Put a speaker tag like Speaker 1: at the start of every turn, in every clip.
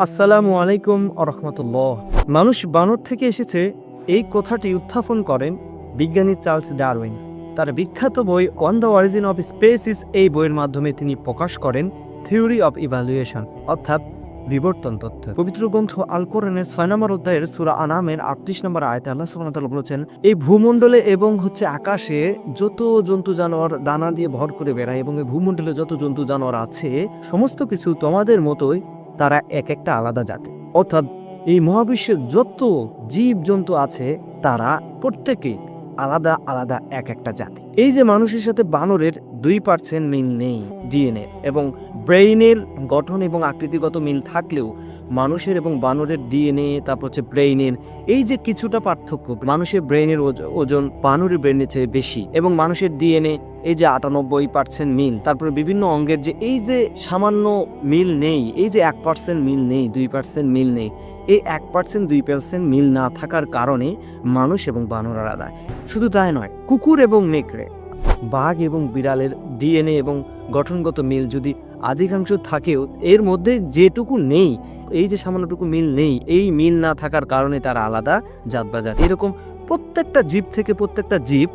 Speaker 1: আসসালামু আলাইকুম আরহামতুল্লাহ মানুষ বানর থেকে এসেছে, এই কথাটি উত্থাপন করেন বিজ্ঞানী চার্লস ডারউইন। তার বিখ্যাত বই on the origin of species এই বইয়ের মাধ্যমে তিনি প্রকাশ করেন থিওরি অফ ইভ্যালুয়েশন অর্থাৎ বিবর্তন তথ্য পবিত্র গ্রন্থ আল কোরআনের ছয় নম্বর অধ্যায়ের সুরা আনামের আটত্রিশ নম্বর আয়তে আল্লাহ সুবহানাহু বলেছেন, এই ভূমণ্ডলে এবং হচ্ছে আকাশে যত জন্তু জানোয়ার দানা দিয়ে ভর করে বেড়ায় এবং এই ভূমণ্ডলে যত জন্তু জানোয়ার আছে, সমস্ত কিছু তোমাদের মতোই তারা এক একটা আলাদা জাতি। অর্থাৎ এই মহাবিশ্বের যত জীবজন্তু আছে, তারা প্রত্যেকেই আলাদা আলাদা এক একটা জাতি। এই যে মানুষের সাথে বানরের দুই পার্সেন্ট মিল নেই, ডিএনএ এবং ব্রেইনের গঠন এবং আকৃতিগত মিল থাকলেও মানুষের এবং বানরের ডিএনএ, তারপর হচ্ছে ব্রেইনের এই যে কিছুটা পার্থক্য, মানুষের ব্রেইনের ওজন বানরের ব্রেইনের চেয়ে বেশি এবং মানুষের ডিএনএ এই যে আটানব্বই পার্সেন্ট মিল, তারপরে বিভিন্ন অঙ্গের যে এই যে সামান্য মিল নেই, এই যে এক পার্সেন্ট মিল নেই, দুই পার্সেন্ট মিল নেই, এই এক পার্সেন্ট, দুই পার্সেন্ট মিল না থাকার কারণে মানুষ এবং বানর আলাদা। শুধু তাই নয়, কুকুর এবং নেকড়ে বাঘ এবং বিড়ালের ডিএনএ এবং গঠনগত মিল যদি অধিকাংশ থাকেও, এর মধ্যে যেটুকু নেই, এই যে সামান্যটুকু মিল নেই, এই মিল না থাকার কারণে তারা আলাদা জাত বা জাত এরকম প্রত্যেকটা জীব থেকে প্রত্যেকটা জীব,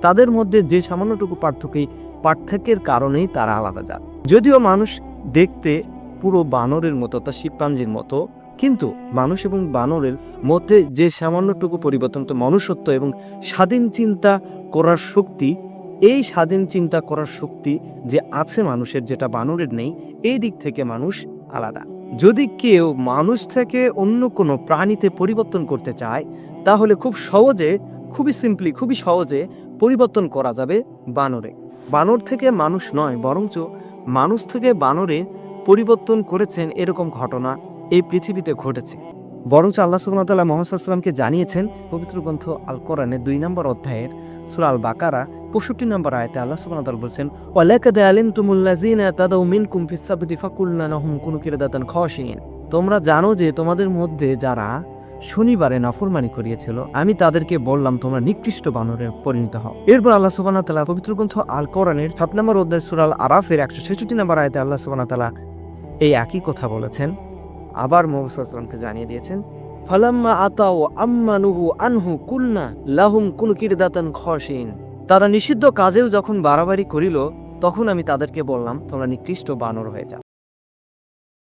Speaker 1: তাদের মধ্যে যে সামান্যটুকু পার্থক্য পার্থক্যের কারণেই তারা আলাদা জাত। যদিও মানুষ দেখতে পুরো বানরের মতো তা শিবপাঞ্জির মতো, কিন্তু মানুষ এবং বানরের মধ্যে যে সামান্যটুকু পরিবর্তন তো মনুষ্যত্ব এবং স্বাধীন চিন্তা করার শক্তি এই স্বাধীন চিন্তা করার শক্তি যে আছে মানুষের, যেটা বানরের নেই, এই দিক থেকে মানুষ আলাদা। যদি কেউ মানুষ থেকে অন্য কোনো প্রাণীতে পরিবর্তন করতে চায়, তাহলে খুব সহজে, খুবই সিম্পলি খুবই সহজে পরিবর্তন করা যাবে বানরে। বানর থেকে মানুষ নয়, বরঞ্চ মানুষ থেকে বানরে পরিবর্তন করেছেন এরকম ঘটনা এই পৃথিবীতে ঘটেছে। বরঞ্চ আল্লাহ সুবহানাহু মোহাম্মদকে জানিয়েছেন, পবিত্র গ্রন্থ আল কোরআনের দুই নম্বর অধ্যায়ের সূরা আল বাকারা পঁয়ষট্টি নম্বর আয়তে আল্লাহ তাআলা বলছেন, ওয়ালাকাদ আলিমতুমুল্লাযিনা তাদাউ মিনকুম ফিস সাবতি ফাকুলনা লাহুম কুনু কিরাদাতান খাশিন তোমরা জানো যে তোমাদের মধ্যে যারা শনিবারে নাফরমানি করিয়েছিল, আমি তাদেরকে বললাম, তোমরা নিকৃষ্ট বানরে পরিণত হও। এরপর আল্লাহ সুবহানাহু তাআলা পবিত্র গ্রন্থ আল কোরআনের সাত নম্বর অধ্যায় সুরাল আরাফের একশো ছেষট্টি নম্বর আয়তে আল্লাহ সুবহানাহু তাআলা এই একই কথা বলেছেন। আবার মোহাম্মদকে জানিয়ে দিয়েছেন, ফালাম্মা আতাও আম্মানুহু আনহু কুলনা লাহুম কুন কিরদাতান খসিন তারা নিষিদ্ধ কাজেও যখন বাড়াবাড়ি করিল, তখন আমি তাদেরকে বললাম, তোমরা নিকৃষ্ট বানর হয়ে যাও।